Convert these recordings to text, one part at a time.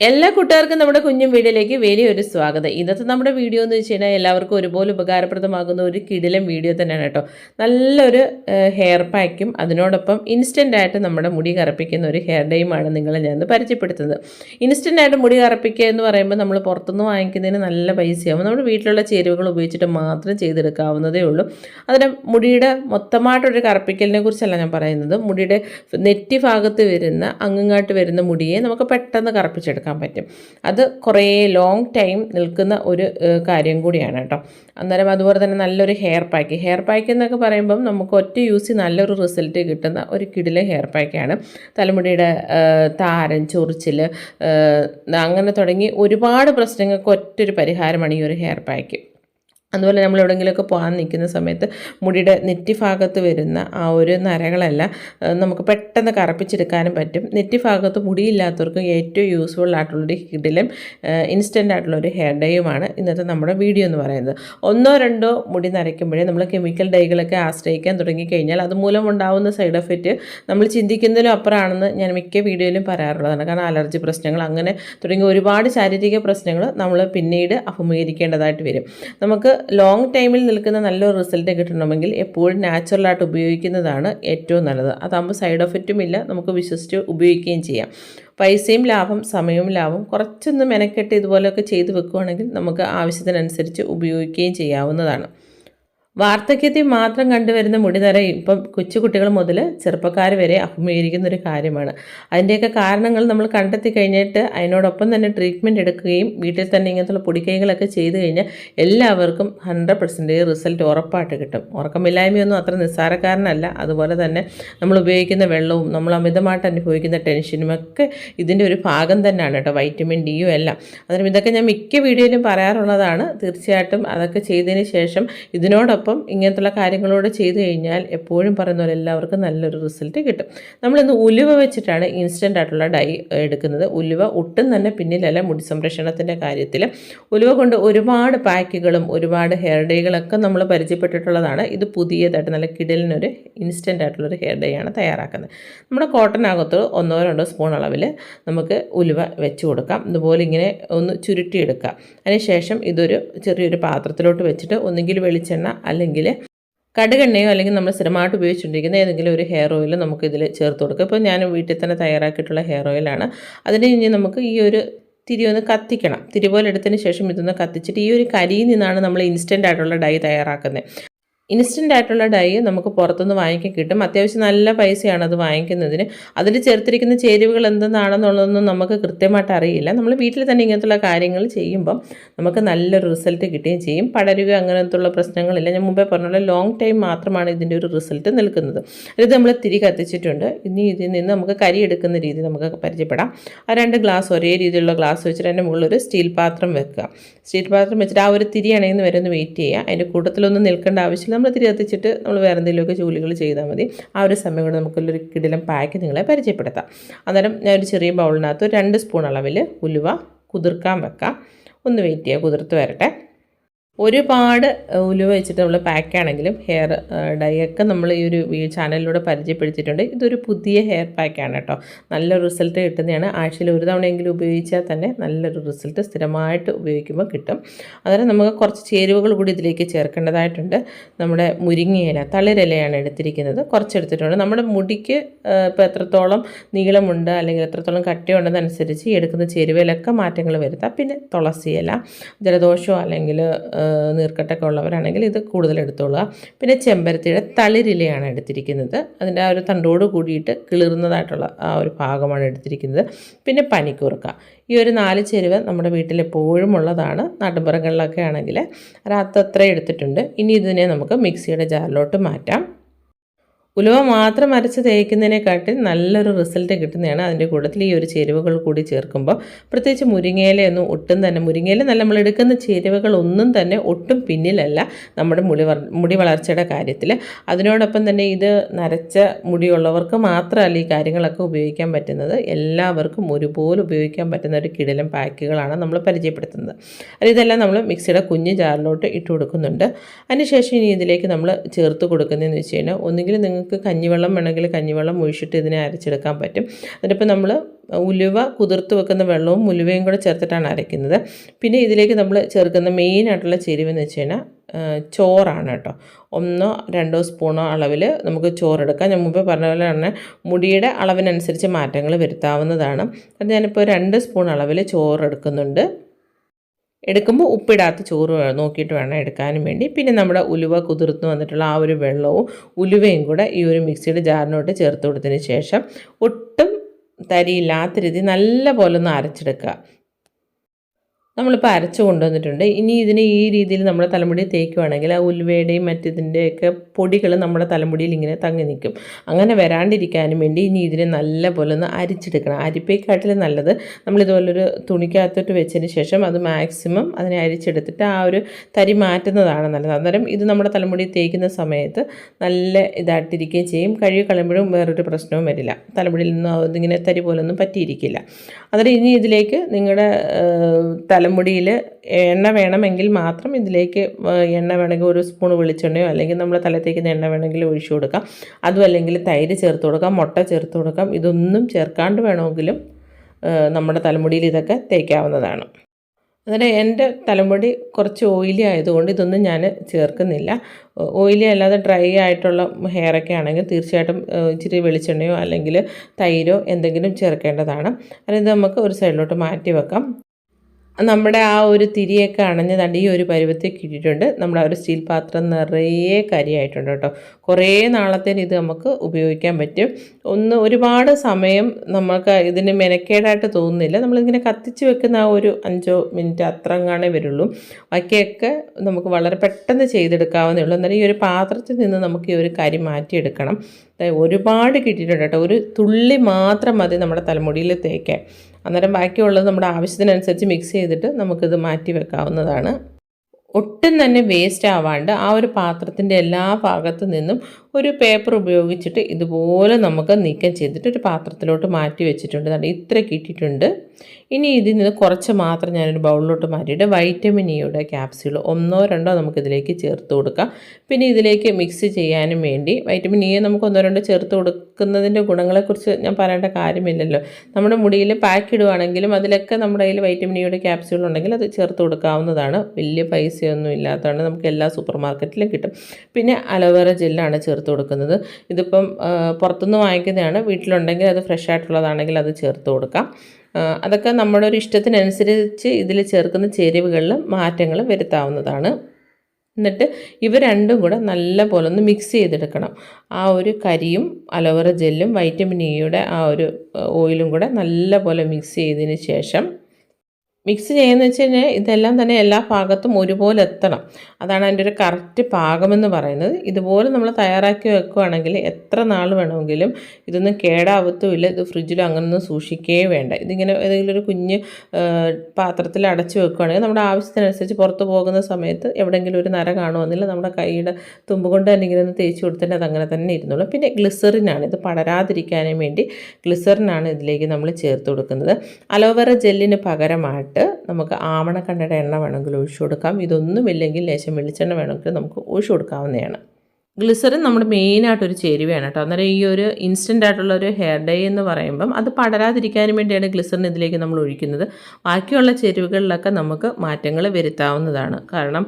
എല്ലാ കൂട്ടുകാർക്കും നമ്മുടെ കുഞ്ഞും വീഡിയോയിലേക്ക് വലിയൊരു സ്വാഗതം. ഇന്നത്തെ നമ്മുടെ വീഡിയോ എന്ന് വെച്ച് കഴിഞ്ഞാൽ എല്ലാവർക്കും ഒരുപോലെ ഉപകാരപ്രദമാകുന്ന ഒരു കിടിലം വീഡിയോ തന്നെയാണ് കേട്ടോ. നല്ലൊരു ഹെയർ പാക്കും അതിനോടൊപ്പം ഇൻസ്റ്റന്റ് ആയിട്ട് നമ്മുടെ മുടി കറപ്പിക്കുന്ന ഒരു ഹെയർ ഡേയുമാണ് നിങ്ങളെ ഞാൻ പരിചയപ്പെടുത്തുന്നത്. ഇൻസ്റ്റന്റ് ആയിട്ട് മുടി കറപ്പിക്കുക എന്ന് പറയുമ്പോൾ നമ്മൾ പുറത്തുനിന്ന് വാങ്ങിക്കുന്നതിന് നല്ല പൈസയാവും. നമ്മുടെ വീട്ടിലുള്ള ചേരുവകൾ ഉപയോഗിച്ചിട്ട് മാത്രം ചെയ്തെടുക്കാവുന്നതേ ഉള്ളൂ. അതിന് മുടിയുടെ മൊത്തമായിട്ടൊരു കറപ്പിക്കലിനെ കുറിച്ചല്ല ഞാൻ പറയുന്നത്. മുടിയുടെ നെറ്റി ഭാഗത്ത് വരുന്ന അങ്ങങ്ങാട്ട് വരുന്ന മുടിയെ നമുക്ക് പെട്ടെന്ന് കറപ്പിച്ചെടുക്കാം. പറ്റും. അത് കുറേ ലോങ് ടൈം നിൽക്കുന്ന ഒരു കാര്യം കൂടിയാണ് കേട്ടോ. അന്നേരം അതുപോലെ തന്നെ നല്ലൊരു ഹെയർ പാക്ക് ഹെയർ പാക്ക് എന്നൊക്കെ പറയുമ്പം നമുക്ക് ഒറ്റ യൂസിൽ നല്ലൊരു റിസൾട്ട് കിട്ടുന്ന ഒരു കിടിലെ ഹെയർ പാക്കാണ് തലമുടിയുടെ താരൻ ചൊറിച്ചിൽ അങ്ങനെ തുടങ്ങി ഒരുപാട് പ്രശ്നങ്ങൾക്ക് ഒറ്റൊരു പരിഹാരമാണ് ഈ ഒരു ഹെയർ പാക്ക് അതുപോലെ നമ്മൾ എവിടെയെങ്കിലുമൊക്കെ പോകാൻ നിൽക്കുന്ന സമയത്ത് മുടിയുടെ നെറ്റി ഭാഗത്ത് വരുന്ന ആ ഒരു നരകളെല്ലാം നമുക്ക് പെട്ടെന്ന് കറപ്പിച്ചെടുക്കാനും പറ്റും. നെറ്റി ഭാഗത്ത് മുടിയില്ലാത്തവർക്ക് ഏറ്റവും യൂസ്ഫുൾ ആയിട്ടുള്ളൊരു ഹിഡിലും ഇൻസ്റ്റന്റ് ആയിട്ടുള്ളൊരു ഹെയർ ഡേയുമാണ് ഇന്നത്തെ നമ്മുടെ വീഡിയോ എന്ന് പറയുന്നത്. ഒന്നോ രണ്ടോ മുടി നരയ്ക്കുമ്പോഴേ നമ്മൾ കെമിക്കൽ ഡൈകളൊക്കെ ആശ്രയിക്കാൻ തുടങ്ങിക്കഴിഞ്ഞാൽ അതുമൂലം ഉണ്ടാകുന്ന സൈഡ് എഫക്റ്റ് നമ്മൾ ചിന്തിക്കുന്നതിലും അപ്പുറമാണെന്ന് ഞാൻ മിക്ക വീഡിയോയിലും പറയാറുള്ളതാണ്. കാരണം അലർജി പ്രശ്നങ്ങൾ അങ്ങനെ തുടങ്ങിയ ഒരുപാട് ശാരീരിക പ്രശ്നങ്ങൾ നമ്മൾ പിന്നീട് അഭിമുഖീകരിക്കേണ്ടതായിട്ട് വരും. നമുക്ക് ലോങ് ടൈമിൽ നിൽക്കുന്ന നല്ലൊരു റിസൾട്ട് കിട്ടണമെങ്കിൽ എപ്പോഴും നാച്ചുറലായിട്ട് ഉപയോഗിക്കുന്നതാണ് ഏറ്റവും നല്ലത്. അതാകുമ്പോൾ സൈഡ് എഫക്റ്റും ഇല്ല. നമുക്ക് വിശ്വസിച്ച് ഉപയോഗിക്കുകയും ചെയ്യാം. പൈസയും ലാഭം സമയവും ലാഭം കുറച്ചൊന്ന് മെനക്കെട്ട് ഇതുപോലെയൊക്കെ ചെയ്ത് വെക്കുകയാണെങ്കിൽ നമുക്ക് ആവശ്യത്തിനനുസരിച്ച് ഉപയോഗിക്കുകയും ചെയ്യാവുന്നതാണ്. വാർദ്ധക്യത്തിൽ മാത്രം കണ്ടുവരുന്ന മുടിനര ഇപ്പം കൊച്ചുകുട്ടികൾ മുതൽ ചെറുപ്പക്കാർ വരെ അഭിമുഖീകരിക്കുന്ന ഒരു കാര്യമാണ്. അതിന്റെയൊക്കെ കാരണങ്ങൾ നമ്മൾ കണ്ടെത്തി കഴിഞ്ഞിട്ട് അതിനോടൊപ്പം തന്നെ ട്രീറ്റ്മെന്റ് എടുക്കുകയും വീട്ടിൽ തന്നെ ഇങ്ങനത്തുള്ള പൊടിക്കൈകളൊക്കെ ചെയ്തു കഴിഞ്ഞാൽ എല്ലാവർക്കും ഹൺഡ്രഡ് പെർസെന്റേജ് റിസൾട്ട് ഉറപ്പായിട്ട് കിട്ടും. ഉറക്കമില്ലായ്മയൊന്നും അത്ര നിസ്സാരക്കാരനല്ല. അതുപോലെ തന്നെ നമ്മൾ ഉപയോഗിക്കുന്ന വെള്ളവും നമ്മൾ അമിതമായിട്ട് അനുഭവിക്കുന്ന ടെൻഷനും ഒക്കെ ഇതിന്റെ ഒരു ഭാഗം തന്നെയാണ് കേട്ടോ. വൈറ്റമിൻ ഡിയും എല്ലാം. അതിനും ഇതൊക്കെ ഞാൻ മിക്ക വീഡിയോയിലും പറയാറുള്ളതാണ്. തീർച്ചയായിട്ടും അതൊക്കെ ചെയ്തതിന് ശേഷം ഇതിനോടൊപ്പം ഇങ്ങനത്തുള്ള കാര്യങ്ങളോട് ചെയ്തു കഴിഞ്ഞാൽ എപ്പോഴും പറയുന്ന പോലെ എല്ലാവർക്കും നല്ലൊരു റിസൾട്ട് കിട്ടും. നമ്മളിന്ന് ഉലുവ വെച്ചിട്ടാണ് ഇൻസ്റ്റന്റ് ആയിട്ടുള്ള ഡൈ എടുക്കുന്നത്. ഉലുവ ഒട്ടും തന്നെ പിന്നിലല്ല മുടി സംരക്ഷണത്തിന്റെ കാര്യത്തിൽ ഉലുവ കൊണ്ട് ഒരുപാട് പാക്കുകളും ഒരുപാട് ഹെയർ ഡേകളൊക്കെ നമ്മൾ പരിചയപ്പെട്ടിട്ടുള്ളതാണ്. ഇത് പുതിയതായിട്ട് നല്ല കിടലിനൊരു ഇൻസ്റ്റന്റ് ആയിട്ടുള്ളൊരു ഹെയർ ഡേ ആണ് തയ്യാറാക്കുന്നത്. നമ്മുടെ കോട്ടനകത്ത് ഒന്നോ രണ്ടോ സ്പൂൺ അളവിൽ നമുക്ക് ഉലുവ വെച്ച് കൊടുക്കാം. ഇതുപോലെ ഇങ്ങനെ ഒന്ന് ചുരുട്ടിയെടുക്കാം. അതിനുശേഷം ഇതൊരു ചെറിയൊരു പാത്രത്തിലോട്ട് വെച്ചിട്ട് ഒന്നുകിൽ വെളിച്ചെണ്ണ അല്ലെങ്കിൽ കടുകെണ്ണയോ അല്ലെങ്കിൽ നമ്മൾ സ്ഥിരമായിട്ട് ഉപയോഗിച്ചുകൊണ്ടിരിക്കുന്ന ഏതെങ്കിലും ഒരു ഹെയർ ഓയിൽ നമുക്ക് ഇതിൽ ചേർത്ത് കൊടുക്കുക ഇപ്പോൾ ഞാൻ വീട്ടിൽ തന്നെ തയ്യാറാക്കിയിട്ടുള്ള ഹെയർ ഓയിലാണ് അതിന് ഇനി നമുക്ക് ഈ ഒരു തിരി ഒന്ന് കത്തിക്കണം. തിരി പോലെ എടുത്തതിന് ശേഷം ഇതൊന്ന് കത്തിച്ചിട്ട് ഈ ഒരു കരിയിൽ നിന്നാണ് നമ്മൾ ഇൻസ്റ്റന്റ് ആയിട്ടുള്ള ഡൈ തയ്യാറാക്കുന്നത്. ഇൻസ്റ്റന്റ് ആയിട്ടുള്ള ഡൈ നമുക്ക് പുറത്തുനിന്ന് വാങ്ങിക്കാൻ കിട്ടും. അത്യാവശ്യം നല്ല പൈസയാണ് അത് വാങ്ങിക്കുന്നതിന്. അതിൽ ചേർത്തിരിക്കുന്ന ചേരുവകൾ എന്തെന്നാണെന്നുള്ളതൊന്നും നമുക്ക് കൃത്യമായിട്ട് അറിയില്ല. നമ്മൾ വീട്ടിൽ തന്നെ ഇങ്ങനത്തുള്ള കാര്യങ്ങൾ ചെയ്യുമ്പം നമുക്ക് നല്ലൊരു റിസൾട്ട് കിട്ടുകയും ചെയ്യും. പടരുക അങ്ങനത്തുള്ള പ്രശ്നങ്ങളില്ല. ഞാൻ മുമ്പേ പറഞ്ഞ പോലെ ലോങ് ടൈം മാത്രമാണ് ഇതിന്റെ ഒരു റിസൾട്ട് നിൽക്കുന്നത്. ഇത് നമ്മൾ തിരി കത്തിച്ചിട്ടുണ്ട്. ഇനി ഇതിൽ നിന്ന് നമുക്ക് കരി എടുക്കുന്ന രീതി നമുക്ക് പരിചയപ്പെടാം. ആ രണ്ട് ഗ്ലാസ് ഒരേ രീതിയിലുള്ള ഗ്ലാസ് വെച്ചിട്ട് അതിന്റെ മുകളിൽ ഒരു സ്റ്റീൽ പാത്രം വെക്കുക. സ്റ്റീൽ പാത്രം വെച്ചിട്ട് ആ ഒരു തിരി അണയുന്ന വരെ ഒന്ന് വെയിറ്റ് ചെയ്യുക. അതിന്റെ കൂട്ടത്തിലൊന്നും നിൽക്കേണ്ട ആവശ്യമില്ല. നമ്മൾ തിരി കത്തിച്ചിട്ട് നമ്മൾ വേറെ എന്തെങ്കിലുമൊക്കെ ജോലികൾ ചെയ്താൽ മതി. ആ ഒരു സമയം കൊണ്ട് നമുക്കൊരു കിടിലം പാക്ക് നിങ്ങളെ പരിചയപ്പെടുത്താം. അന്നേരം ഞാൻ ഒരു ചെറിയ ബൗളിനകത്ത് രണ്ട് സ്പൂൺ അളവിൽ ഉലുവ കുതിർക്കാൻ വെക്കാം. ഒന്ന് വെയിറ്റ് ചെയ്യുക കുതിർത്ത് വരട്ടെ. ഒരുപാട് ഉലുവ വെച്ചിട്ട് നമ്മൾ പാക്കാണെങ്കിലും ഹെയർ ഡൈ ഒക്കെ നമ്മൾ ഈ ഒരു ചാനലിലൂടെ പരിചയപ്പെടുത്തിയിട്ടുണ്ട്. ഇതൊരു പുതിയ ഹെയർ പാക്കാണ് കേട്ടോ. നല്ല റിസൾട്ട് കിട്ടുന്നതാണ്. ആഴ്ചയിൽ ഒരു തവണയെങ്കിലും ഉപയോഗിച്ചാൽ തന്നെ നല്ലൊരു റിസൾട്ട് സ്ഥിരമായിട്ട് ഉപയോഗിക്കുമ്പോൾ കിട്ടും. അതുപോലെ നമുക്ക് കുറച്ച് ചേരുവകൾ കൂടി ഇതിലേക്ക് ചേർക്കേണ്ടതായിട്ടുണ്ട്. നമ്മുടെ മുരിങ്ങയില തളിരിലയാണ് എടുത്തിരിക്കുന്നത്. കുറച്ചെടുത്തിട്ടുണ്ട്. നമ്മുടെ മുടിക്ക് ഇപ്പോൾ എത്രത്തോളം നീളമുണ്ട് അല്ലെങ്കിൽ എത്രത്തോളം കട്ടിയുണ്ടെന്നനുസരിച്ച് എടുക്കുന്ന ചേരുവയിലൊക്കെ മാറ്റങ്ങൾ വരുത്താം. പിന്നെ തുളസിയില ജലദോഷമോ അല്ലെങ്കിൽ നീർക്കെട്ടൊക്കെ ഉള്ളവരാണെങ്കിൽ ഇത് കൂടുതൽ എടുത്തോളുക. പിന്നെ ചെമ്പരത്തിയുടെ തളിരിലയാണ് എടുത്തിരിക്കുന്നത്. അതിന്റെ ആ ഒരു തണ്ടോട് കൂടിയിട്ട് കിളിർന്നതായിട്ടുള്ള ആ ഒരു ഭാഗമാണ് എടുത്തിരിക്കുന്നത്. പിന്നെ പനിക്കൂർക്ക. ഈ ഒരു നാല് ചേരുവ നമ്മുടെ വീട്ടിൽ എപ്പോഴും ഉള്ളതാണ്. നാട്ടുമ്പുറങ്ങളിലൊക്കെ ആണെങ്കിൽ അത് അത്ര എടുത്തിട്ടുണ്ട്. ഇനി ഇതിനെ നമുക്ക് മിക്സിയുടെ ജാറിലോട്ട് മാറ്റാം. ഉലുവ മാത്രം അരച്ച് തേക്കുന്നതിനെക്കാട്ടിൽ നല്ലൊരു റിസൾട്ട് കിട്ടുന്നതാണ് അതിന്റെ കൂട്ടത്തിൽ ഈ ഒരു ചേരുവകൾ കൂടി ചേർക്കുമ്പോൾ. പ്രത്യേകിച്ച് മുരിങ്ങയിലൊന്നും ഒട്ടും തന്നെ മുരിങ്ങയില നല്ല നമ്മൾ എടുക്കുന്ന ചേരുവകൾ ഒന്നും തന്നെ ഒട്ടും പിന്നിലല്ല നമ്മുടെ മുടി മുടി വളർച്ചയുടെ കാര്യത്തിൽ. അതിനോടൊപ്പം തന്നെ ഇത് നരച്ച മുടിയുള്ളവർക്ക് മാത്രമല്ല ഈ കാര്യങ്ങളൊക്കെ ഉപയോഗിക്കാൻ പറ്റുന്നത്. എല്ലാവർക്കും ഒരുപോലെ ഉപയോഗിക്കാൻ പറ്റുന്ന ഒരു കിടിലം പാക്കുകളാണ് നമ്മൾ പരിചയപ്പെടുത്തുന്നത്. അത് ഇതെല്ലാം നമ്മൾ മിക്സിയുടെ കുഞ്ഞു ജാറിലോട്ട് ഇട്ട് കൊടുക്കുന്നുണ്ട്. അതിനുശേഷം ഇനി ഇതിലേക്ക് നമ്മൾ ചേർത്ത് കൊടുക്കുന്നതെന്ന് വെച്ച് കഴിഞ്ഞാൽ ഒന്നുകിൽ നിങ്ങൾക്ക് നിങ്ങൾക്ക് കഞ്ഞിവെള്ളം വേണമെങ്കിൽ കഞ്ഞിവെള്ളം ഒഴിച്ചിട്ട് ഇതിനെ അരച്ചെടുക്കാൻ പറ്റും. അതിനിപ്പോൾ നമ്മൾ ഉലുവ കുതിർത്ത് വെക്കുന്ന വെള്ളവും ഉലുവയും കൂടെ ചേർത്തിട്ടാണ് അരയ്ക്കുന്നത്. പിന്നെ ഇതിലേക്ക് നമ്മൾ ചേർക്കുന്ന മെയിനായിട്ടുള്ള ചേരുവെന്ന് വെച്ച് കഴിഞ്ഞാൽ ചോറാണ് കേട്ടോ. ഒന്നോ രണ്ടോ സ്പൂണോ അളവിൽ നമുക്ക് ചോറെടുക്കാം. ഞാൻ മുമ്പേ പറഞ്ഞ പോലെ തന്നെ മുടിയുടെ അളവിനനുസരിച്ച് മാറ്റങ്ങൾ വരുത്താവുന്നതാണ്. അത് ഞാനിപ്പോൾ രണ്ട് സ്പൂൺ അളവിൽ ചോറ് എടുക്കുന്നുണ്ട്. എടുക്കുമ്പോൾ ഉപ്പിടാത്ത ചോറ് നോക്കിയിട്ട് വേണം എടുക്കാനും വേണ്ടി. പിന്നെ നമ്മുടെ ഉലുവ കുതിർത്ത് വന്നിട്ടുള്ള ആ ഒരു വെള്ളവും ഉലുവയും കൂടെ ഈ ഒരു മിക്സിയുടെ ജാറിനോട്ട് ചേർത്ത് കൊടുത്തതിന് ശേഷം ഒട്ടും തരിയില്ലാത്ത രീതി നല്ല പോലെ ഒന്ന് അരച്ചെടുക്കുക. നമ്മളിപ്പോൾ അരച്ച് കൊണ്ടുവന്നിട്ടുണ്ട്. ഇനി ഇതിനെ ഈ രീതിയിൽ നമ്മുടെ തലമുടി തേക്കുവാണെങ്കിൽ ആ ഉലുവയുടെയും മറ്റിതിന്റെയൊക്കെ പൊടികൾ നമ്മുടെ തലമുടിയിൽ ഇങ്ങനെ തങ്ങി നിൽക്കും. അങ്ങനെ വരാണ്ടിരിക്കാനും വേണ്ടി ഇനി ഇതിനെ നല്ല പോലെ ഒന്ന് അരിച്ചെടുക്കണം. അരിപ്പേക്കാട്ടിൽ നല്ലത് നമ്മളിതുപോലൊരു തുണിക്കകത്തോട്ട് വെച്ചതിന് ശേഷം അത് മാക്സിമം അതിനെ അരിച്ചെടുത്തിട്ട് ആ ഒരു തരി മാറ്റുന്നതാണ് നല്ലത്. അന്നേരം ഇത് നമ്മുടെ തലമുടി തേക്കുന്ന സമയത്ത് നല്ല ഇതായിട്ടിരിക്കുകയും ചെയ്യും. കഴുകി കളയുമ്പോഴും വേറൊരു പ്രശ്നവും വരില്ല. തലമുടിയിൽ നിന്നും അതിങ്ങനെ തരി പോലൊന്നും പറ്റിയിരിക്കില്ല. അന്നേരം ഇനി ഇതിലേക്ക് നിങ്ങളുടെ തലമുടിയിൽ എണ്ണ വേണമെങ്കിൽ മാത്രം ഇതിലേക്ക് എണ്ണ വേണമെങ്കിൽ ഒരു സ്പൂൺ വെളിച്ചെണ്ണയോ അല്ലെങ്കിൽ നമ്മൾ തലത്തേക്കുന്ന എണ്ണ വേണമെങ്കിൽ ഒഴിച്ചു കൊടുക്കാം. അതും അല്ലെങ്കിൽ തൈര് ചേർത്ത് കൊടുക്കാം മുട്ട ചേർത്ത് കൊടുക്കാം. ഇതൊന്നും ചേർക്കാണ്ട് വേണമെങ്കിലും നമ്മുടെ തലമുടിയിൽ ഇതൊക്കെ തേക്കാവുന്നതാണ്. അങ്ങനെ എന്റെ തലമുടി കുറച്ച് ഓയിലി ആയതുകൊണ്ട് ഇതൊന്നും ഞാൻ ചേർക്കുന്നില്ല. ഓയിലി അല്ലാതെ ഡ്രൈ ആയിട്ടുള്ള ഹെയറൊക്കെ ആണെങ്കിൽ തീർച്ചയായിട്ടും ഇച്ചിരി വെളിച്ചെണ്ണയോ അല്ലെങ്കിൽ തൈരോ എന്തെങ്കിലും ചേർക്കേണ്ടതാണ്. അത് നമുക്ക് ഒരു സൈഡിലോട്ട് മാറ്റി വെക്കാം. നമ്മുടെ ആ ഒരു തിരിയൊക്കെ അണഞ്ഞ് തണ്ട് ഈ ഒരു പരുവത്തിൽ കിട്ടിയിട്ടുണ്ട് നമ്മൾ ആ ഒരു സ്റ്റീൽ പാത്രം നിറയെ കരിയായിട്ടുണ്ട് കേട്ടോ. കുറേ നാളത്തേന് ഇത് നമുക്ക് ഉപയോഗിക്കാൻ പറ്റും. ഒന്ന് ഒരുപാട് സമയം നമുക്ക് ഇതിന് മെനക്കേടായിട്ട് തോന്നുന്നില്ല. നമ്മളിങ്ങനെ കത്തിച്ച് വെക്കുന്ന ആ ഒരു അഞ്ചോ മിനിറ്റ് അത്രങ്ങാണേ വരുള്ളൂ. ബാക്കിയൊക്കെ നമുക്ക് വളരെ പെട്ടെന്ന് ചെയ്തെടുക്കാവുന്നേ ഉള്ളൂ. എന്നാലും ഈ ഒരു പാത്രത്തിൽ നിന്ന് നമുക്ക് ഈ ഒരു കരി മാറ്റിയെടുക്കണം. ഒരുപാട് കിട്ടിയിട്ടുണ്ട് കേട്ടോ. ഒരു തുള്ളി മാത്രം മതി നമ്മുടെ തലമുടിയിൽ തേക്കാൻ. അന്നേരം ബാക്കിയുള്ളത് നമ്മുടെ ആവശ്യത്തിനനുസരിച്ച് മിക്സ് ചെയ്തിട്ട് നമുക്കിത് മാറ്റി വെക്കാവുന്നതാണ്. ഒട്ടും തന്നെ വേസ്റ്റ് ആവാണ്ട് ആ ഒരു പാത്രത്തിന്റെ എല്ലാ ഭാഗത്തു നിന്നും ഒരു പേപ്പർ ഉപയോഗിച്ചിട്ട് ഇതുപോലെ നമുക്ക് നീക്കം ചെയ്തിട്ട് ഒരു പാത്രത്തിലോട്ട് മാറ്റി വെച്ചിട്ടുണ്ട്. ദാണ്ടെ ഇത്ര കിട്ടിയിട്ടുണ്ട്. ഇനി ഇതിൽ നിന്ന് കുറച്ച് മാത്രം ഞാനൊരു ബൗളിലോട്ട് മാറ്റിയിട്ട് വൈറ്റമിൻ ഇയുടെ ക്യാപ്സ്യൂൾ ഒന്നോ രണ്ടോ നമുക്കിതിലേക്ക് ചേർത്ത് കൊടുക്കാം. പിന്നെ ഇതിലേക്ക് മിക്സ് ചെയ്യാനും വേണ്ടി വൈറ്റമിൻ ഇ നമുക്ക് ഒന്നോ രണ്ടോ ചേർത്ത് കൊടുക്കുന്നതിന്റെ ഗുണങ്ങളെക്കുറിച്ച് ഞാൻ പറയേണ്ട കാര്യമില്ലല്ലോ. നമ്മുടെ മുടിയിൽ പാക്ക് ഇടുവാണെങ്കിലും അതിലൊക്കെ നമ്മുടെ കയ്യിൽ വൈറ്റമിൻ ഇയുടെ ക്യാപ്സ്യൂൾ ഉണ്ടെങ്കിൽ അത് ചേർത്ത് കൊടുക്കാവുന്നതാണ്. വലിയ പൈസയൊന്നും ഇല്ലാത്തതാണ്. നമുക്ക് എല്ലാ സൂപ്പർ മാർക്കറ്റിലും കിട്ടും. പിന്നെ അലോവേറ ജെല്ലാണ് ചേർത്ത് കൊടുക്കുന്നത്. ഇതിപ്പം പുറത്തുനിന്ന് വാങ്ങിക്കുന്നതാണ്. വീട്ടിലുണ്ടെങ്കിൽ അത് ഫ്രഷ് ആയിട്ടുള്ളതാണെങ്കിൽ അത് ചേർത്ത് കൊടുക്കാം. അതൊക്കെ നമ്മുടെ ഒരു ഇഷ്ടത്തിനനുസരിച്ച് ഇതിൽ ചേർക്കുന്ന ചേരുവകളിലും മാറ്റങ്ങൾ വരുത്താവുന്നതാണ്. എന്നിട്ട് ഇവ രണ്ടും കൂടെ നല്ല പോലെ ഒന്ന് മിക്സ് ചെയ്തെടുക്കണം. ആ ഒരു കരിയും അലോവേറ ജെല്ലും വൈറ്റമിൻ ഇയുടെ ആ ഒരു ഓയിലും കൂടെ നല്ല പോലെ മിക്സ് ചെയ്തതിന് ശേഷം മിക്സ് ചെയ്യുന്ന വെച്ച് കഴിഞ്ഞാൽ ഇതെല്ലാം തന്നെ എല്ലാ ഭാഗത്തും ഒരുപോലെ എത്തണം. അതാണ് അതിന്റെ ഒരു കറക്റ്റ് പാകമെന്ന് പറയുന്നത്. ഇതുപോലെ നമ്മൾ തയ്യാറാക്കി വെക്കുകയാണെങ്കിൽ എത്ര നാൾ വേണമെങ്കിലും ഇതൊന്നും കേടാവത്തുമില്ല. ഇത് ഫ്രിഡ്ജിലും അങ്ങനൊന്നും സൂക്ഷിക്കേ വേണ്ട. ഇതിങ്ങനെ ഏതെങ്കിലും ഒരു കുഞ്ഞ് പാത്രത്തിൽ അടച്ചു വെക്കുകയാണെങ്കിൽ നമ്മുടെ ആവശ്യത്തിനനുസരിച്ച് പുറത്ത് പോകുന്ന സമയത്ത് എവിടെയെങ്കിലും ഒരു നര കാണുമെന്നില്ല നമ്മുടെ കൈയുടെ തുമ്പ് കൊണ്ട് തന്നെ ഇങ്ങനെ ഒന്ന് തേച്ച് കൊടുത്തിട്ട് അത് അങ്ങനെ തന്നെ ഇരുന്നുള്ളൂ പിന്നെ ഗ്ലിസറിനാണ്. ഇത് പടരാതിരിക്കാനും വേണ്ടി ഗ്ലിസറിനാണ് ഇതിലേക്ക് നമ്മൾ ചേർത്ത് കൊടുക്കുന്നത്. അലോവേറ ജെല്ലിന് പകരമായിട്ട് നമുക്ക് ആവണക്കണ്ണയുടെ എണ്ണ വേണമെങ്കിൽ ഒഴിച്ചു കൊടുക്കാം. ഇതൊന്നുമില്ലെങ്കിൽ ലേശം വെളിച്ചെണ്ണ വേണമെങ്കിൽ നമുക്ക് ഒഴിച്ചു കൊടുക്കാവുന്നതാണ്. ഗ്ലിസറിൻ നമ്മുടെ മെയിനായിട്ടൊരു ചേരുവയാണ് കേട്ടോ അന്നേരം ഈ ഒരു ഇൻസ്റ്റന്റ് ആയിട്ടുള്ള ഒരു ഹെയർ ഡേ എന്ന് പറയുമ്പം അത് പടരാതിരിക്കാനും വേണ്ടിയാണ് ഗ്ലിസറിൻ ഇതിലേക്ക് നമ്മൾ ഒഴിക്കുന്നത്. ബാക്കിയുള്ള ചേരുവകളിലൊക്കെ നമുക്ക് മാറ്റങ്ങൾ വരുത്താവുന്നതാണ്. കാരണം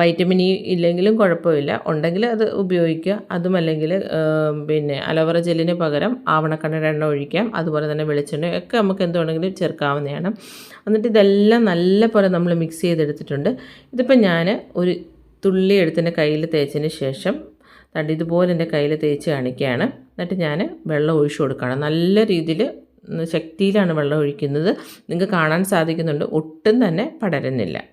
വൈറ്റമിൻ ഇ ഇല്ലെങ്കിലും കുഴപ്പമില്ല. ഉണ്ടെങ്കിൽ അത് ഉപയോഗിക്കുക. അതുമല്ലെങ്കിൽ പിന്നെ അലോവറ ജെല്ലിന് പകരം ആവണക്കണ്ണയുടെ എണ്ണ ഒഴിക്കാം. അതുപോലെ തന്നെ വെളിച്ചെണ്ണ ഒക്കെ നമുക്ക് എന്തുണ്ടെങ്കിലും ചേർക്കാവുന്നതാണ്. എന്നിട്ട് ഇതെല്ലാം നല്ല പോലെ നമ്മൾ മിക്സ് ചെയ്തെടുത്തിട്ടുണ്ട്. ഇതിപ്പോൾ ഞാൻ ഒരു തുള്ളി എടുത്തിന്റെ കയ്യിൽ തേച്ചതിന് ശേഷം ദാണ്ട് ഇതുപോലെ എന്റെ കയ്യിൽ തേച്ച് കാണിക്കുകയാണ്. എന്നിട്ട് ഞാൻ വെള്ളം ഒഴിച്ചു കൊടുക്കുകയാണ്. നല്ല രീതിയിൽ ശക്തിയിലാണ് വെള്ളം ഒഴിക്കുന്നത്. നിങ്ങൾക്ക് കാണാൻ സാധിക്കുന്നുണ്ട്. ഒട്ടും തന്നെ പടരുന്നില്ല.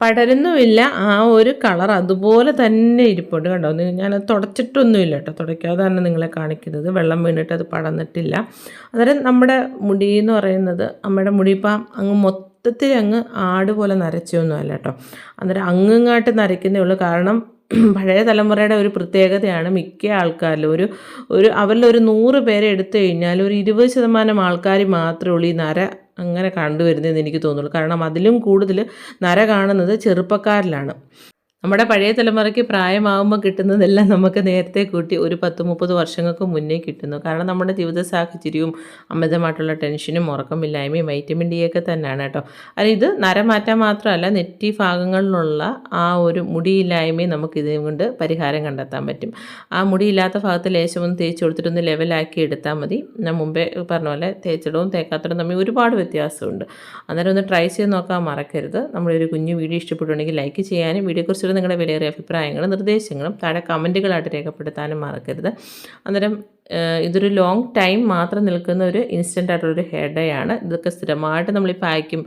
പടരുന്നുമില്ല. ആ ഒരു കളർ അതുപോലെ തന്നെ ഇരിപ്പുണ്ട് കണ്ടോ? ഞാൻ ഞാൻ തുടച്ചിട്ടൊന്നുമില്ല കേട്ടോ. തന്നെ നിങ്ങളെ കാണിക്കുന്നത്. വെള്ളം വീണിട്ട് അത് പടന്നിട്ടില്ല. അന്നേരം നമ്മുടെ മുടി എന്ന് പറയുന്നത് നമ്മുടെ മുടിയിപ്പം അങ്ങ് മൊത്തത്തിൽ അങ്ങ് ആട് പോലെ നരച്ചൊന്നുമല്ല കേട്ടോ. അന്നേരം അങ്ങങ്ങാട്ട് നരയ്ക്കുന്നേ ഉള്ളൂ. കാരണം പഴയ തലമുറയുടെ ഒരു പ്രത്യേകതയാണ് മിക്ക ആൾക്കാരിലും. ഒരു ഒരു അവരിൽ ഒരു നൂറ് പേരെ എടുത്തു കഴിഞ്ഞാൽ ഒരു ഇരുപത് ശതമാനം ആൾക്കാർ മാത്രമേ ഉള്ളൂ ഈ നര അങ്ങനെ കണ്ടുവരുന്നതെന്ന് എനിക്ക് തോന്നുള്ളൂ കാരണം അതിലും കൂടുതൽ നര കാണുന്നത് ചെറുപ്പക്കാരിലാണ്. നമ്മുടെ പഴയ തലമുറയ്ക്ക് പ്രായമാകുമ്പോൾ കിട്ടുന്നതെല്ലാം നമുക്ക് നേരത്തെ കൂട്ടി ഒരു പത്ത് മുപ്പത് വർഷങ്ങൾക്ക് മുന്നേ കിട്ടുന്നു. കാരണം നമ്മുടെ ജീവിത സാഹചര്യവും അമിതമായിട്ടുള്ള ടെൻഷനും ഉറക്കമില്ലായ്മയും വൈറ്റമിൻ ഡി ഒക്കെ തന്നെയാണ് കേട്ടോ. അല്ല ഇത് നരമാറ്റം മാത്രമല്ല നെറ്റി ഭാഗങ്ങളിലുള്ള ആ ഒരു മുടിയില്ലായ്മയും നമുക്ക് ഇതുകൊണ്ട് പരിഹാരം കണ്ടെത്താൻ പറ്റും. ആ മുടിയില്ലാത്ത ഭാഗത്ത് ലേശം തേച്ച് കൊടുത്തിട്ടൊന്ന് ലെവലാക്കി എടുത്താൽ മതി. ഞാൻ മുമ്പേ പറഞ്ഞ പോലെ തേച്ചിടവും തേക്കാത്തടവും തമ്മിൽ ഒരുപാട് വ്യത്യാസമുണ്ട്. അന്നേരം ഒന്ന് ട്രൈ ചെയ്ത് നോക്കാൻ മറക്കരുത്. നമ്മളൊരു കുഞ്ഞു വീഡിയോ ഇഷ്ടപ്പെട്ടുണ്ടെങ്കിൽ ലൈക്ക് ചെയ്യാനും വീഡിയോയെക്കുറിച്ചുള്ള നിങ്ങളുടെ വിലയേറിയ അഭിപ്രായങ്ങളും നിർദ്ദേശങ്ങളും താഴെ കമന്റുകളായിട്ട് രേഖപ്പെടുത്താനും മറക്കരുത്. അന്നേരം ഇതൊരു ലോങ് ടൈം മാത്രം നിൽക്കുന്ന ഒരു ഇൻസ്റ്റന്റ് ആയിട്ടുള്ളൊരു ഹെയർ ഡേ ആണ്. ഇതൊക്കെ സ്ഥിരമായിട്ട് നമ്മൾ ഈ പായ്ക്കും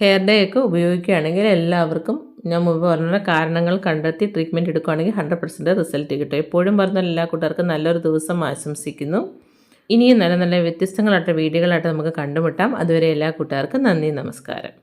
ഹെയർ ഡേ ഒക്കെ ഉപയോഗിക്കുകയാണെങ്കിൽ എല്ലാവർക്കും ഞാൻ മുമ്പ് പറഞ്ഞ കാരണങ്ങൾ കണ്ടെത്തി ട്രീറ്റ്മെന്റ് എടുക്കുകയാണെങ്കിൽ ഹൺഡ്രഡ് പെർസെന്റ് റിസൾട്ട് കിട്ടും. എപ്പോഴും പറഞ്ഞ എല്ലാ കൂട്ടുകാർക്കും നല്ലൊരു ദിവസം ആശംസിക്കുന്നു. ഇനിയും നല്ല നല്ല വ്യത്യസ്തങ്ങളായിട്ട് വീഡിയോകളായിട്ട് നമുക്ക് കണ്ടുമുട്ടാം. അതുവരെ എല്ലാ കൂട്ടുകാർക്കും നന്ദി നമസ്കാരം.